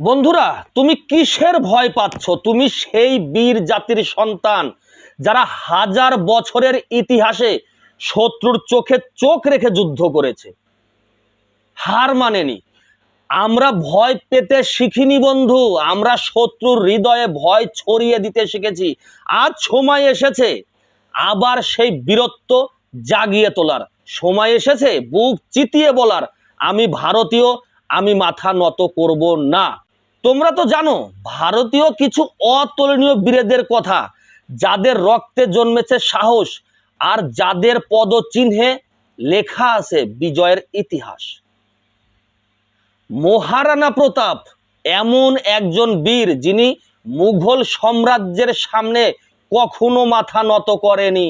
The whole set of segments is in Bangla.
বন্ধুরা, তুমি কিসের ভয় পাচ্ছ? তুমি সেই বীর জাতির সন্তান যারা হাজার বছরের ইতিহাসে শত্রুর চোখে চোখ রেখে যুদ্ধ করেছে। হার মানেনি। আমরা ভয় পেতে শিখিনি বন্ধু। আমরা শত্রুর হৃদয়ে ভয় ছড়িয়ে দিতে শিখেছি। আজ সময় এসেছে আবার সেই বীরত্ব জাগিয়ে তোলার। সময় এসেছে বুক চিতিয়ে বলার। আমি ভারতীয়, আমি মাথা নত করব না। তোমরা তো জানো, ভারতীয় কিছু অতুলনীয় বীরেদের কথা, যাদের রক্তে জন্মেছে সাহস আর যাদের পদচিহ্নে লেখা আছে বিজয়ের ইতিহাস। মহারানা প্রতাপ এমন একজন বীর যিনি মুঘল সাম্রাজ্যের সামনে কখনো মাথা নত করেনি।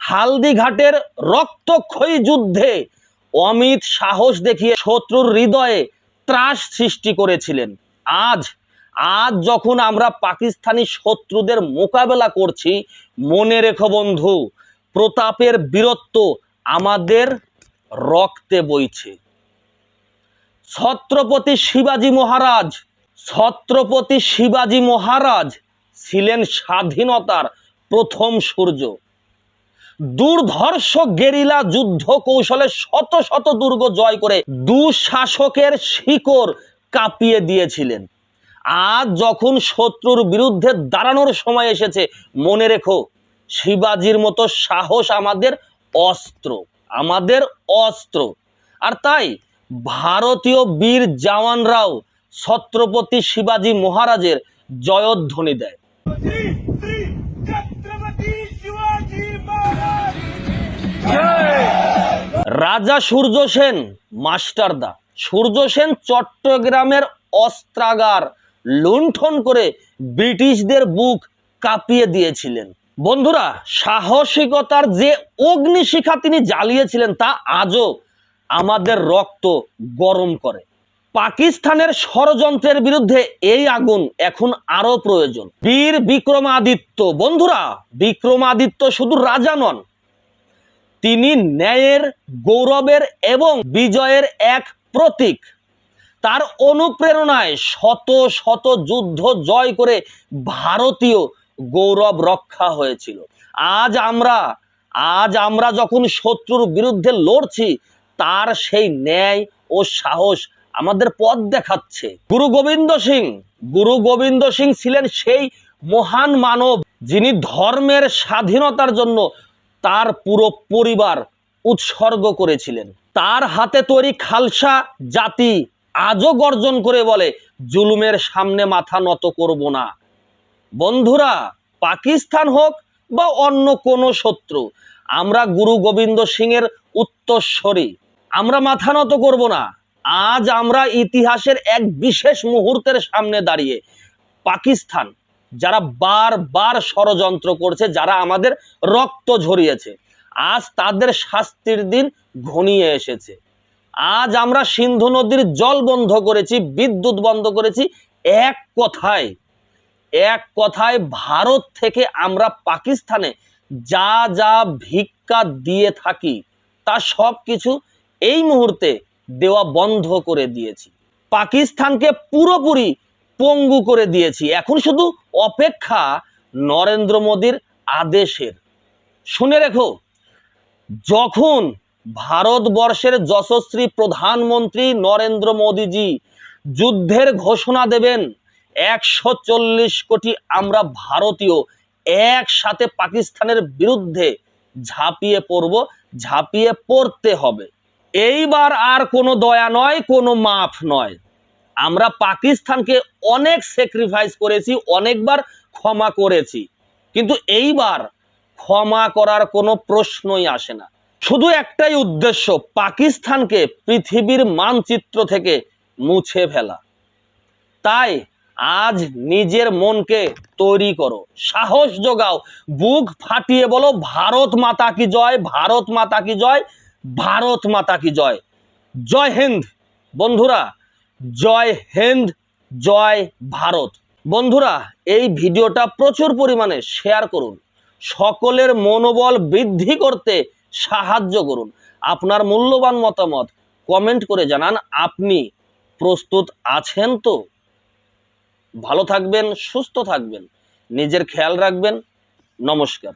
হালদিঘাটের রক্তক্ষয়ী যুদ্ধে অমিত সাহস দেখিয়ে শত্রুর হৃদয়ে ত্রাস সৃষ্টি করেছিলেন। আজ আজ যখন আমরা পাকিস্তানি শত্রুদের মোকাবেলা করছি, মনে রেখো বন্ধু, প্রতাপের বীরত্ব আমাদের রক্তে বইছে। ছত্রপতি শিবাজী মহারাজ, ছত্রপতি শিবাজী মহারাজ ছিলেন স্বাধীনতার প্রথম সূর্য। দুর্ধর্ষ গেরিলা যুদ্ধ কৌশলে শত শত দুর্গ জয় করে দুঃশাসকের শিকড় কাঁপিয়ে দিয়েছিলেন। আজ যখন শত্রুর বিরুদ্ধে দাঁড়ানোর সময় এসেছে, মনে রেখো, শিবাজির মতো সাহস আমাদের অস্ত্র আমাদের অস্ত্র। আর তাই ভারতীয় বীর জওয়ানরাও ছত্রপতি শিবাজি মহারাজের জয়ধ্বনি দেয়। রাজা সূর্য সেন, মাস্টারদা। সূর্য সেন চট্টগ্রামের অস্ত্রাগার লুণ্ঠন করে ব্রিটিশদের বুক কাঁপিয়ে দিয়েছিলেন। বন্ধুরা, সাহসিকতার যে অগ্নিশিখা তিনি জ্বালিয়েছিলেন তা আজও আমাদের রক্ত গরম করে। পাকিস্তানের ষড়যন্ত্রের বিরুদ্ধে এই আগুন এখন আরও প্রয়োজন। বীর বিক্রমাদিত্য, বন্ধুরা, বিক্রমাদিত্য শুধু রাজা নন, তিনি ন্যায়ের, গৌরবের এবং বিজয়ের এক প্রতীক। তার অনুপ্রেরণায় শত শত যুদ্ধ জয় করে ভারতীয় গৌরব রক্ষা হয়েছিল। আজ আমরা আজ আমরা যখন শত্রুর বিরুদ্ধে লড়ছি, তার সেই ন্যায় ও সাহস আমাদের পথ দেখাচ্ছে। গুরু গোবিন্দ সিং, গুরু গোবিন্দ সিং ছিলেন সেই মহান মানব যিনি ধর্মের স্বাধীনতার জন্য তার পুরো পরিবার উৎসর্গ করেছিলেন। তার হাতে তৈরি খালসা জাতি আজও গর্জন করে বলে, জুলুমের সামনে মাথা নত করব না। বন্ধুরা, পাকিস্তান হোক বা অন্য কোনো শত্রু, আমরা গুরু গোবিন্দ সিংয়ের উত্তরস্বরী। আমরা মাথা নত করব না। আজ আমরা ইতিহাসের এক বিশেষ মুহূর্তের সামনে দাঁড়িয়ে, পাকিস্তান, যারা বারবার ষড়যন্ত্র করছে, যারা আমাদের রক্ত ঝরিয়েছে আজ তাদের শাস্তির দিন ঘনিয়ে এসেছে। আজ আমরা সিন্ধু নদীর জল বন্ধ করেছি, বিদ্যুৎ বন্ধ করেছি এক কথায়। এক কথায় ভারত থেকে আমরা পাকিস্তানে যা যা ভিক্ষা দিয়ে থাকি, তা সব কিছু এই মুহূর্তে দেওয়া বন্ধ করে দিয়েছি। পাকিস্তানকে পুরোপুরি পঙ্গু করে দিয়েছি। এখন শুধু অপেক্ষা নরেন্দ্র মোদীর আদেশের। শুনে রেখো যখন ভারতবর্ষের যশস্বী প্রধানমন্ত্রী নরেন্দ্র মোদীজি যুদ্ধের ঘোষণা দেবেন, একশো চল্লিশ কোটি আমরা ভারতীয় একসাথে পাকিস্তানের বিরুদ্ধে ঝাঁপিয়ে পড়ব, ঝাঁপিয়ে পড়তে হবে। এইবার আর কোনো দয়া নয়, কোনো মাফ নয়। আমরা পাকিস্তানকে অনেক স্যাক্রিফাইস করেছি, অনেকবার ক্ষমা করেছি। কিন্তু এইবার ক্ষমা করার কোনো প্রশ্নই আসে না। শুধু একটাই উদ্দেশ্য, পাকিস্তানকে পৃথিবীর মানচিত্র থেকে মুছে ফেলা। তাই আজ নিজের মনকে তৈরি করো, সাহস যোগাও, বুক ফাটিয়ে বলো, ভারত মাতা কি জয়, ভারত মাতা কি জয়, ভারত মাতা কি জয়। জয় হিন্দ। বন্ধুরা, জয় হিন্দ, জয় ভারত। বন্ধুরা, এই ভিডিওটা প্রচুর পরিমাণে শেয়ার করুন। সকলের মনোবল বৃদ্ধি করতে সাহায্য করুন। আপনার মূল্যবান মতামত কমেন্ট করে জানান। আপনি প্রস্তুত আছেন তো? ভালো থাকবেন, সুস্থ থাকবেন। নিজের খেয়াল রাখবেন। নমস্কার।